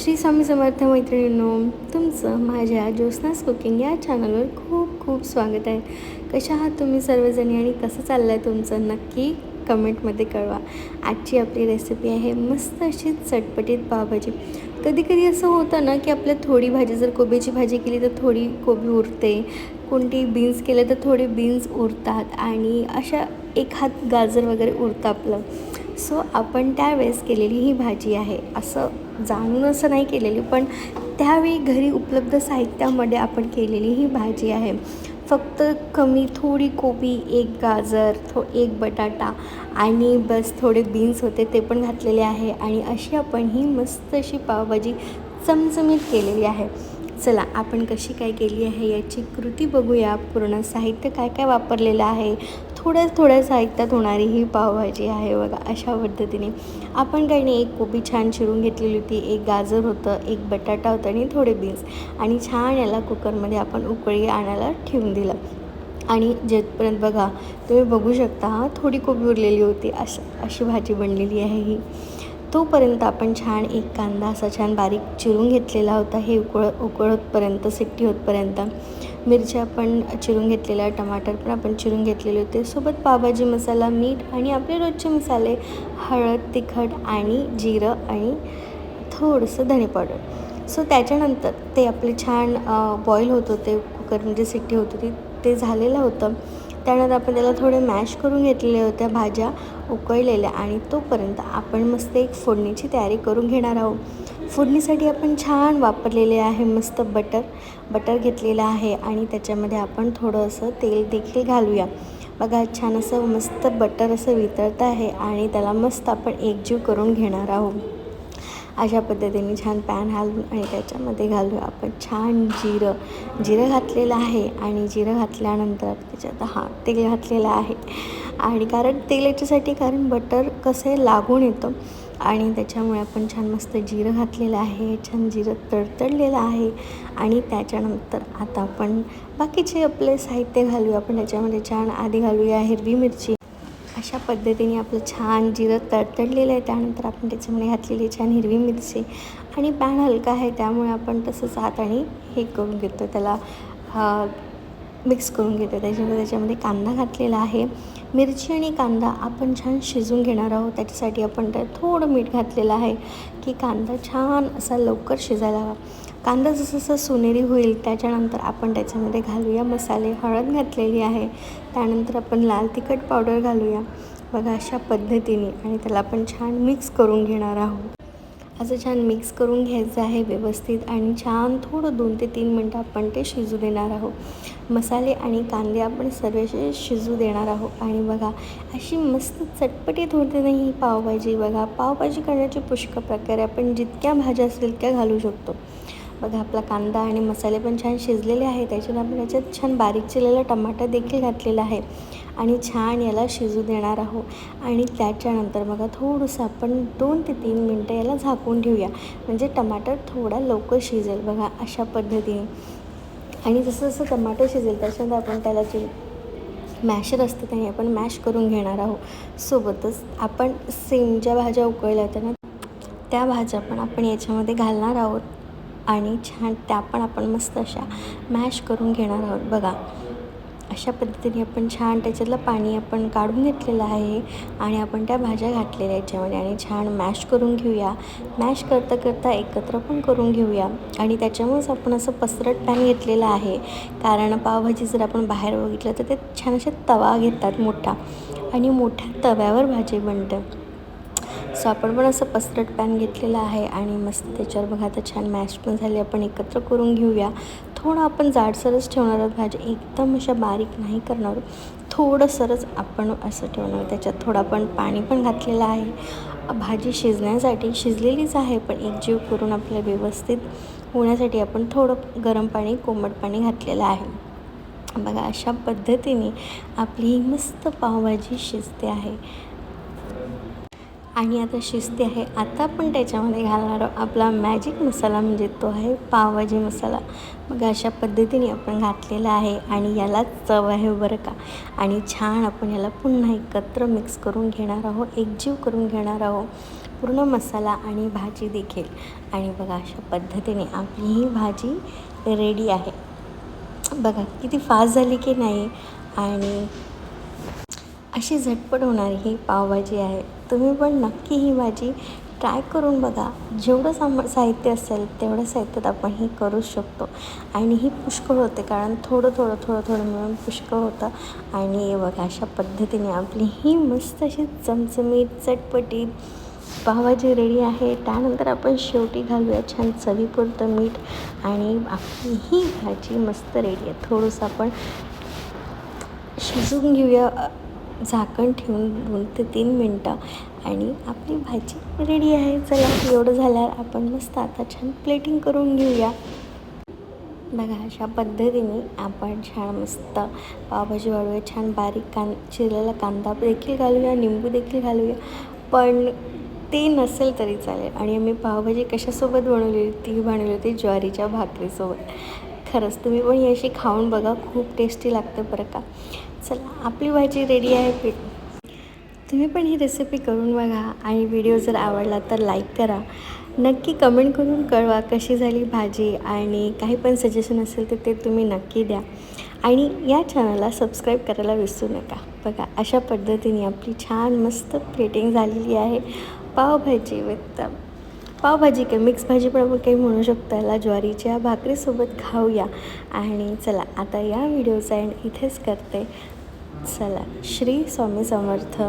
श्री स्वामी समर्थ मैत्रिणींनो तुमचं माझ्या ज्योत्स्नास कुकिंग या चॅनलवर खूप खूप स्वागत आहे. कशा आहात तुम्ही सर्वजणी आणि कसं चाललं आहे तुमचं? नक्की कमेंटमध्ये कळवा. आजची आपली रेसिपी आहे मस्त अशी चटपटीत पावभाजी. कधी कधी असं होतं ना की आपल्या थोडी भाजी जर कोबीची भाजी केली तर थोडी कोबी उरते. कोणती बीन्स केलं तर थोडे बीन्स उरतात आणि अशा एक हात गाजर वगैरे उरतं आपलं. सो आपण त्यावेळेस केलेली ही भाजी आहे. असं जाणून असं नाही केलेली पण त्यावेळी घरी उपलब्ध साहित्यामध्ये आपण केलेली ही भाजी आहे. फक्त कमी थोडी कोबी एक गाजर थो एक बटाटा आणि बस थोडे बीन्स होते ते पण घातलेले आहे. आणि अशी आपण ही मस्त अशी पावभाजी चमचमीत केलेली आहे. चला आपण कशी काय केली आहे याची कृती बघूया. पूर्ण साहित्य काय काय वापरलेलं आहे? थोड्या थोड्या साहित्यात होणारी ही पावभाजी आहे बघा अशा पद्धतीने. आपण काही नाही एक कोबी छान चिरून घेतलेली होती एक गाजर होतं एक बटाटा होता आणि थोडे बीन्स. आणि छान याला कुकरमध्ये आपण उकळी आणायला ठेवून दिलं. आणि जेथपर्यंत बघा तुम्ही बघू शकता थोडी कोबी उरलेली होती अशा अशी भाजी बनलेली आहे ही. तोपर्यंत आपण छान एक कांदा असा छान बारीक चिरून घेतलेला होता. हे उकळ उकळतपर्यंत सिट्टी होतपर्यंत. मिरच्या पण चिरून घेतलेल्या टमाटर पण आपण चिरून घेतलेले होते. सोबत पावभाजी मसाला मीठ आणि आपले रोजचे मसाले हळद तिखट आणि जिरं आणि थोडंसं धणे पावडर. सो त्याच्यानंतर ते आपले छान बॉईल होत होते. कुकरमध्ये म्हणजे सिट्टी होत होती. ते झालेलं होतं. त्यानंतर आपण त्याला थोडे मॅश करून घेतलेल्या होत्या भाज्या उकळलेल्या आणि तोपर्यंत आपण मस्त एक फोडणीची तयारी करून घेणार आहोत. फोडणीसाठी आपण छान वापरलेले आहे मस्त बटर बटर घेतलेलं आहे आणि त्याच्यामध्ये आपण थोडं असं तेल देखील घालूया. बघा छान असं मस्त बटर असं वितळत आहे आणि त्याला मस्त आपण एकजीव करून घेणार आहोत. अशा पद्धतीने छान पॅन घालून आणि त्याच्यामध्ये घालूया आपण छान जिरं जिरं घातलेलं आहे आणि जिरं घातल्यानंतर त्याच्यात हा तेल घातलेलं आहे. आणि कारण तेल याच्यासाठी कारण बटर कसं आहे लागून येतं आणि त्याच्यामुळे आपण छान मस्त जिरं घातलेलं आहे छान जिरं तडतडलेलं आहे आणि त्याच्यानंतर आता आपण बाकीचे आपले साहित्य घालूया. आपण त्याच्यामध्ये छान आधी घालूया हिरवी मिरची. अशा पद्धतीने आपलं छान जिरं तडतडलेलं आहे. त्यानंतर आपण त्याच्यामध्ये घातलेली छान हिरवी मिरची आणि पॅन हलका आहे. त्यामुळे आपण तसंच आत आणि हे करून घेतो. त्याला मिक्स करून घेतो. त्याच्यामुळे त्याच्यामध्ये कांदा घातलेला आहे. मिरची आणि कांदा आपण छान शिजून घेणार आहोत. त्याच्यासाठी आपण त्यात थोडं मीठ घातलेलं आहे की कांदा छान असा लवकर शिजायला हवा. कांदा जसं जसं सोनेरी होईल त्याच्यानंतर आपण त्याच्यामध्ये घालूया मसाले. हळद घातलेली आहे त्यानंतर आपण लाल तिखट पावडर घालूया. बघा अशा पद्धतीने आणि त्याला आपण छान मिक्स करून घेणार आहोत. असं छान मिक्स करून घ्यायचं आहे व्यवस्थित आणि छान थोडं दोन ते तीन मिनटं आपण ते शिजू देणार आहोत. मसाले आणि कांदे आपण सर्वशे शिजू देणार आहोत. आणि बघा अशी मस्त चटपटीत होते नाही ही पावभाजी बघा पावभाजी करण्याचे पुष्कळ प्रकारे आपण जितक्या भाज्या असतील तितक्या घालू शकतो. बघा आपला कांदा आणि मसाले पण छान शिजलेले आहे त्याच्यानं आपण याच्यात छान बारीक चिरलेला टमाटा देखील घातलेला आहे. आणि छान याला शिजू देणार आहोत. आणि त्याच्यानंतर बघा थोडंसं आपण दोन ते तीन मिनटं याला झाकून ठेवूया. म्हणजे टमाटर थोडा लवकर शिजेल बघा अशा पद्धतीने. आणि जसं जसं टमाटर शिजेल त्याच्यानंतर आपण त्याला जे मॅशर असतं त्याने आपण मॅश करून घेणार आहोत. सोबतच आपण सेम ज्या भाज्या उकळल्या होत्या ना त्या भाज्या पण आपण याच्यामध्ये घालणार आहोत. आणि छान त्या पण आपण मस्त अशा मॅश करून घेणार आहोत बघा. अशा पद्धतीने आपण छान त्याच्यातलं पाणी आपण काढून घेतलेलं आहे आणि आपण त्या भाज्या घातलेल्या याच्यामध्ये आणि छान मॅश करून घेऊया. मॅश करता करता एकत्र पण करून घेऊया. आणि त्याच्यामुळेच आपण असं पसरट पॅन घेतलेलं आहे. कारण पावभाजी जर आपण बाहेर बघितलं तर ते छान असे तवा घेतात मोठा. आणि मोठ्या तव्यावर भाजी बनतं. सो आपण पण असं पसरट पॅन घेतलेलं आहे आणि मस्त त्याच्यावर बघा आता छान मॅश पण झाले. आपण एकत्र करून घेऊया. थोडं आपण जाडसरच ठेवणार आहोत. भाजी एकदम अशा बारीक नाही करणार. थोडंसरच आपण असं ठेवणार. त्याच्यात थोडं आपण पाणी पण घातलेलं आहे. भाजी शिजण्यासाठी शिजलेलीच आहे पण एकजीव करून आपल्या व्यवस्थित होण्यासाठी आपण थोडं गरम पाणी कोमट पाणी घातलेलं आहे. बघा अशा पद्धतीने आपली मस्त पावभाजी शिजते आहे. आणि आता शिस्ती आहे. आता पण त्याच्यामध्ये घालणार आपला मॅजिक मसाला म्हणजे तो आहे पावभाजी मसाला मग अशा पद्धतीने आपण घातलेला आहे आणि याला चव आहे बरं का. आणि छान आपण याला पुन्हा एकत्र मिक्स करून घेणार आहोत एकजीव करून घेणार आहोत. पूर्ण मसाला आणि भाजी देखील. आणि बघा अशा पद्धतीने आपली ही भाजी रेडी आहे. बघा किती फास्ट झाली की नाही. आणि अशी झटपट होणारी ही पावभाजी आहे. तुम्ही पण नक्की ही भाजी ट्राय करून बघा. जेवढं साम साहित्य असेल तेवढं साहित्यात आपण ही करू शकतो. आणि ही पुष्कळ होते कारण थोडं थोडं थोडं थोडं मिळून पुष्कळ होतं. आणि बघा अशा पद्धतीने आपली ही मस्त अशी चमचमीत चटपटीत पावभाजी रेडी आहे. त्यानंतर आपण शेवटी घालूया छान चवीपुरतं मीठ. आणि आपली ही भाजी मस्त रेडी आहे. थोडंसं आपण शिजून घेऊया. झाकण ठेवून दोन ते तीन मिनटं आणि आपली भाजी रेडी आहे. चला एवढं झाल्यावर आपण मस्त आता छान प्लेटिंग करून घेऊया. बघा अशा पद्धतीने आपण छान मस्त पावभाजी वाढूया छान बारीक कां चिरलेला कांदा देखील घालूया निंबू देखील घालूया. पण ते नसेल तरी चालेल. आणि आम्ही पावभाजी कशासोबत बनवली ती बनवली होती ज्वारीच्या भाकरीसोबत. खरंच तुम्ही पण ही अशी खाऊन बघा खूप टेस्टी लागते बरं का. चला आपली भाजी रेडी आहे पीठ तुम्ही पण ही रेसिपी करून बघा आणि व्हिडिओ जर आवडला तर लाईक करा. नक्की कमेंट करून कळवा कशी झाली भाजी आणि काही पण सजेशन असेल तर ते तुम्ही नक्की द्या. आणि या चॅनलला सबस्क्राईब करायला विसरू नका. बघा अशा पद्धतीने आपली छान मस्त प्लेटिंग झालेली आहे. पावभाजी विथ पावभाजी काय मिक्स भाजी पण आपण काही म्हणू शकतो. याला ज्वारीच्या भाकरीसोबत खाऊया. आणि चला आता या व्हिडिओचा एंड इथेच करते. चला श्री स्वामी समर्थ.